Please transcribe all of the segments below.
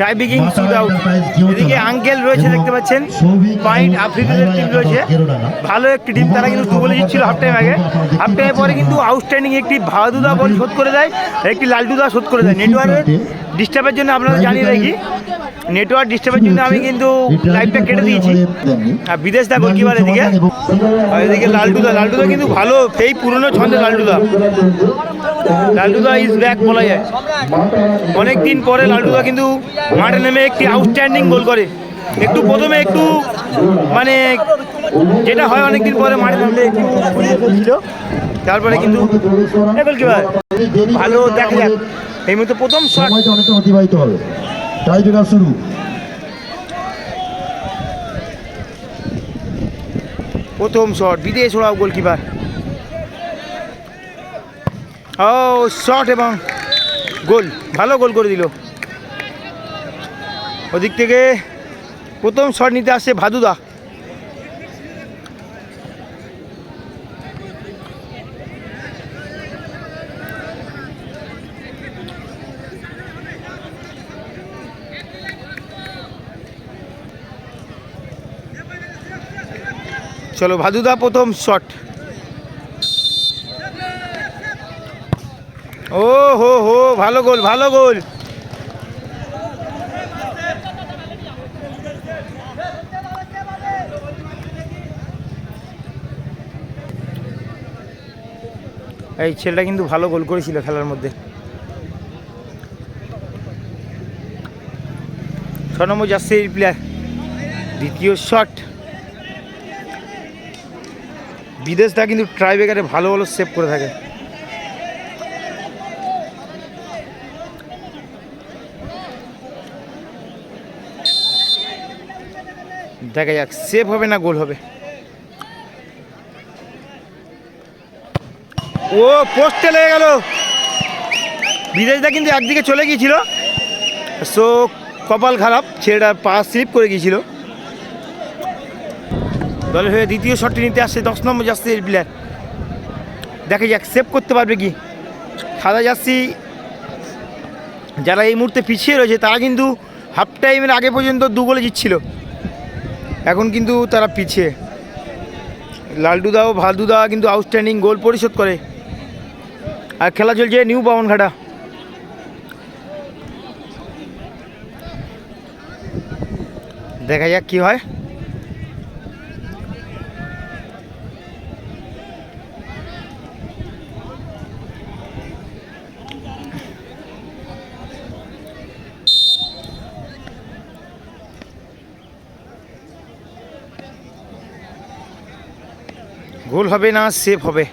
টাই বিকিং shoot out এদিকে uncle রয়েছে দেখতে পাচ্ছেন। পয়েন্ট আফ্রিকাদের টিম রয়েছে। ভালো একটি টিম তারা কিন্তু দু বলে জিতছিল হাফ টাইম আগে। হাফ টাইমের পরে কিন্তু আউটস্ট্যান্ডিং একটি ভাদুদা বল শোধ করে দেয়। একটি লালটুদা শোধ করে দেয়। নেটওয়ার্কের ডিস্টার্বের জন্য আপনারা জানিয়ে রাখি। নেটওয়ার্ক ডিস্টার্বের জন্য আমি কিন্তু লাইভটা কেটে দিয়েছি। আর বিদেশ দা গোলকিপার এদিকে। আর এদিকে লালটুদা লালটুদা কিন্তু ভালো এই পুরনো ছন্দে লালটুদা লালটুদা ইজ ব্যাক বলা যায়। অনেক দিন পরে লালটুদা কিন্তু মাঠে নেমে একটি আউটস্ট্যান্ডিং গোল করে। একটু প্রথমে একটু মানে যেটা হয় অনেক দিন পরে মাঠে নামলে একটু ছিল। তারপরে কিন্তু ভালো দেখা যাক। এই মুহূর্তে প্রথম শট অতিবাহিত হবে। শুরু। প্রথম শট বিদেশ ওড়াও গোলকিপার ও শট এবং গোল। ভালো গোল করে দিল। ওদিক থেকে প্রথম শট নিতে আসছে ভাদুদা। চলো ভাদুদা প্রথম শট ও, হো হো, ভালো গোল ভালো গোল। এই ছেলেটা কিন্তু ভালো গোল করেছিল খেলার মধ্যে। ছ নম্বর যাচ্ছে এই প্লেয়ার দ্বিতীয় শট বিদেশটা কিন্তু ট্রাইবেকারে ভালো ভালো সেভ করে থাকে। দেখা যাক সেভ হবে না গোল হবে? ও পোস্টে লেগে গেল। বিদেশটা কিন্তু একদিকে চলে গিয়েছিল। সো কপাল খারাপ, ছেলেটা পা স্লিপ করে গিয়েছিল। দলের হয়ে দ্বিতীয় শটটি নিতে আসছে দশ নম্বর যাচ্ছে এই প্লেয়ার দেখা যাক সেভ করতে পারবে কি? সাদা জার্সি, যারা এই মুহূর্তে পিছিয়ে রয়েছে, তারা কিন্তু হাফ টাইমের আগে পর্যন্ত দু গোলে জিতছিল। এখন কিন্তু তারা পিছিয়ে। লালডুদা ও ভালদুদা কিন্তু আউটস্ট্যান্ডিং গোল পরিশোধ করে। আর খেলা চলছে নিউ বামনঘাটা। দেখা যাক কি হয়। গোল হবে না সেভ হবে।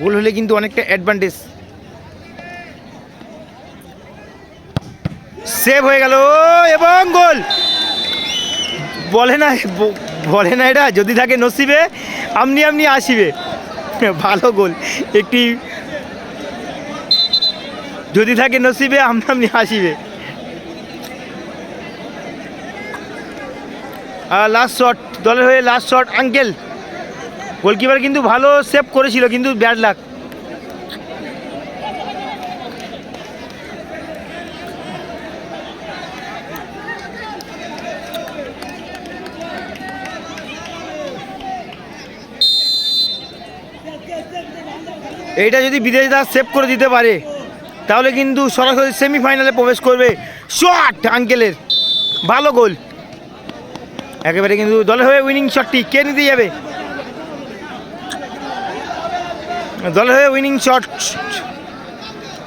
গোল হলে কিন্তু অনেকটা অ্যাডভান্টেজ সেভ হয়ে গেল, এবং গোল। বলে না বলে না এটা, যদি থাকে নসিবে, আমনি আমনি আসিবে। ভালো গোল, একটি যদি থাকে নসিবে, আমনি আমনি আসিবে। লাস্ট শট দলের হয়ে লাস্ট শট আঙ্কেল। গোলকিপার কিন্তু ভালো সেভ করেছিল, কিন্তু ব্যাড লাক এইটা যদি বিদেশ দা সেভ করে দিতে পারে, তাহলে কিন্তু সরাসরি সেমিফাইনালে প্রবেশ করবে। শট আঙ্কেলের। ভালো গোল একেবারে কিন্তু দলের হয়ে উইনিং শটটি কে নিতে যাবে? দলের হয়ে উইনিং শট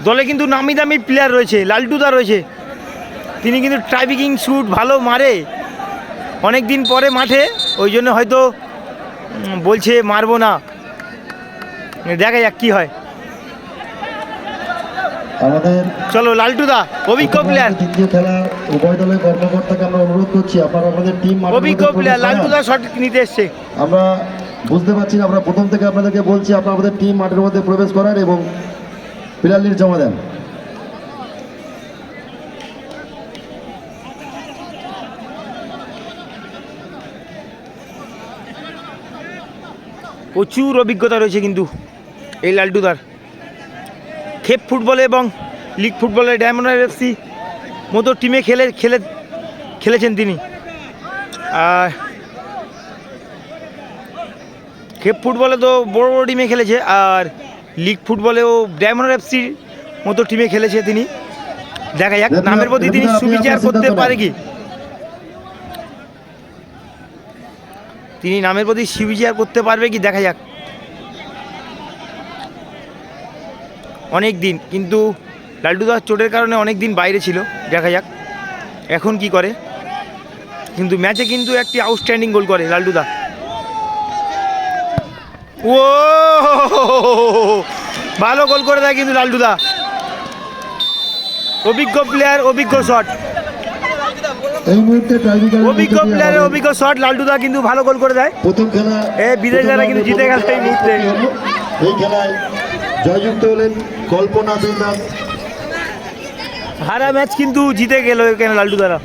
দলে কিন্তু নামি দামি প্লেয়ার রয়েছে লালটুদা রয়েছে। তিনি কিন্তু ট্রাইবিকিং শ্যুট ভালো মারে। অনেক দিন পরে মাঠে, ওই জন্য হয়তো বলছে মারবো না। দেখা যাক কী হয়। আমাদের চলো লালটুদা অভিজ্ঞ প্লেয়ার তৃতীয় খেলা উভয় দলের কর্মকর্তাকে আমরা অনুরোধ করছি। আপনারা আমাদের টিম অভিজ্ঞ প্লেয়ার লালটুদা শট নিতে এসছে আমরা বুঝতে পারছি না আমরা প্রথম থেকে আপনাদেরকে বলছি আপনারা আমাদের টিম মাঠের মধ্যে প্রবেশ করার এবং প্লেয়ার জমা দেন। প্রচুর অভিজ্ঞতা রয়েছে কিন্তু এই লালটুদার। খেপ ফুটবলে এবং লিগ ফুটবলে ডায়মন্ড এফসি মতো টিমে খেলে খেলে খেলেছেন তিনি। আর খেপ ফুটবলে তো বড় বড় টিমে খেলেছে আর লিগ ফুটবলেও ডায়মন্ড এফসির মতো টিমে খেলেছে তিনি। দেখা যাক নামের প্রতি তিনি সুবিচার করতে পারে কি? তিনি নামের প্রতি সুবিচার করতে পারবে কি? দেখা যাক। অনেক দিন কিন্তু লাল্টুদার চোটের কারণে অনেক দিন বাইরে ছিল দেখা যাক। এখন কি করে? কিন্তু ম্যাচে কিন্তু একটি আউটস্ট্যান্ডিং গোল করে লাল্টুদা। ও ভালো গোল করে দেয় কিন্তু লাল্টুদা। অভিজ্ঞ প্লেয়ার অভিজ্ঞ শট অভিজ্ঞ প্লেয়ারের অভিজ্ঞ শট লাল্টুদা কিন্তু ভালো গোল করে দেয়। প্রথম খেলা এ, বিদেশিরা কিন্তু জিতে গেল এই মুহূর্তে। এই খেলায় জয়যুক্ত হলেন কল্পনা বিন্দাস হারা ম্যাচ কিন্তু জিতে গেল এখানে লাল্টুদারা